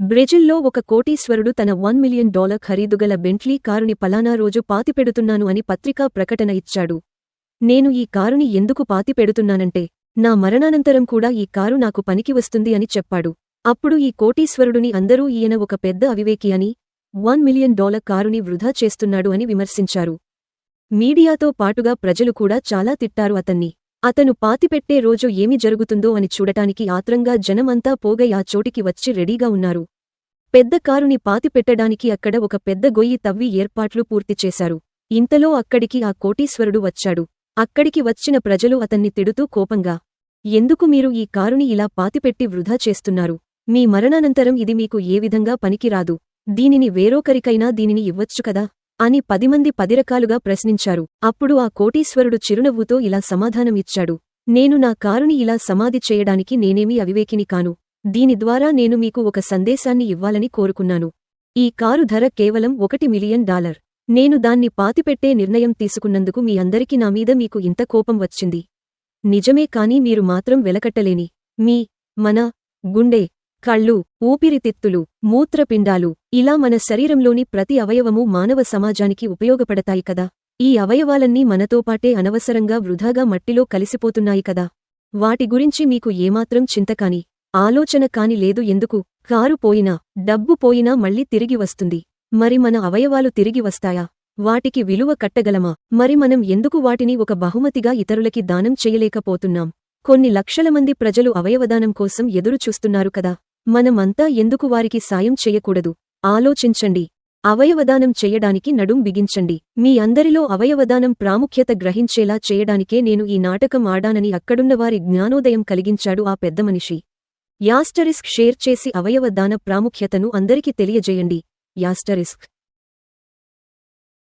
బ్రెజిల్లో ఒక కోటీశ్వరుడు తన వన్ మిలియన్ డాలర్ ఖరీదుగల బెంట్లీ కారుని పలానా రోజు పాతిపెడుతున్నాను అని పత్రికా ప్రకటన ఇచ్చాడు. నేను ఈ కారుని ఎందుకు పాతిపెడుతున్నానంటే నా మరణానంతరం కూడా ఈ కారు నాకు పనికి వస్తుంది అని చెప్పాడు. అప్పుడు ఈ కోటీశ్వరుడుని అందరూ ఈయన ఒక పెద్ద అవివేకి అని వన్ మిలియన్ డాలర్ కారుని వృధా చేస్తున్నాడు అని విమర్శించారు. మీడియాతో పాటుగా ప్రజలు కూడా చాలా తిట్టారు అతన్ని. అతను పాతిపెట్టే రోజు ఏమి జరుగుతుందో అని చూడటానికి ఆత్రంగా జనమంతా పోగై ఆ చోటికి వచ్చి రెడీగా ఉన్నారు. పెద్ద కారుని పాతిపెట్టడానికి అక్కడ ఒక పెద్ద గొయ్యి తవ్వి ఏర్పాట్లు పూర్తి చేశారు. ఇంతలో అక్కడికి ఆ కోటీశ్వరుడు వచ్చాడు. అక్కడికి వచ్చిన ప్రజలు అతన్ని తిడుతూ కోపంగా ఎందుకు మీరు ఈ కారుని ఇలా పాతిపెట్టి వృధా చేస్తున్నారు? మీ మరణానంతరం ఇది మీకు ఏ విధంగా పనికిరాదు. దీనిని వేరొకరికైనా దీనిని ఇవ్వచ్చు కదా? అని పదిమంది పదిరకాలుగా ప్రశ్నించారు. అప్పుడు ఆ కోటీశ్వరుడు చిరునవ్వుతో ఇలా సమాధానం ఇచ్చాడు నేను నా కారుని ఇలా సమాధి చేయడానికి నేనేమీ అవివేకిని కాను. దీని ద్వారా నేను మీకు ఒక సందేశాన్ని ఇవ్వాలని కోరుకున్నాను. ఈ కారు ధర కేవలం ఒకటి మిలియన్ డాలర్. నేను దాన్ని పాతిపెట్టే నిర్ణయం తీసుకున్నందుకు మీ అందరికీ నా మీద మీకు ఇంత కోపం వచ్చింది. నిజమే కాని మీరు మాత్రం వెలకట్టలేని. మీ మన గుండె కళ్ళు ఊపిరితిత్తులు మూత్రపిండాలు ఇలా మన శరీరంలోని ప్రతి అవయవము మానవ సమాజానికి ఉపయోగపడతాయి కదా. ఈ అవయవాలన్నీ మనతో పాటే అనవసరంగా వృధాగా మట్టిలో కలిసిపోతున్నాయి కదా. వాటి గురించి మీకు ఏమాత్రం చింతకాని ఆలోచన కాని లేదు ఎందుకు? కారు పోయినా డబ్బు పోయినా మళ్ళీ తిరిగి వస్తుంది. మరి మన అవయవాలు తిరిగి వస్తాయా? వాటికి విలువ కట్టగలమా? మరి మనం ఎందుకు వాటిని ఒక బహుమతిగా ఇతరులకి దానం చేయలేకపోతున్నాం? కొన్ని లక్షల మంది ప్రజలు అవయవదానం కోసం ఎదురు చూస్తున్నారు కదా. మనమంతా ఎందుకు వారికి సాయం చెయ్యకూడదు ఆలోచించండి. అవయవదానం చెయ్యడానికి నడుం బిగించండి. మీ అందరిలో అవయవదానం ప్రాముఖ్యత గ్రహించేలా చేయడానికే నేను ఈ నాటకం ఆడానని అక్కడున్నవారి జ్ఞానోదయం కలిగించాడు ఆ పెద్ద మనిషి. యాస్టరిస్క్ షేర్ చేసి అవయవదాన ప్రాముఖ్యతను అందరికీ తెలియజేయండి. యాస్టరిస్క్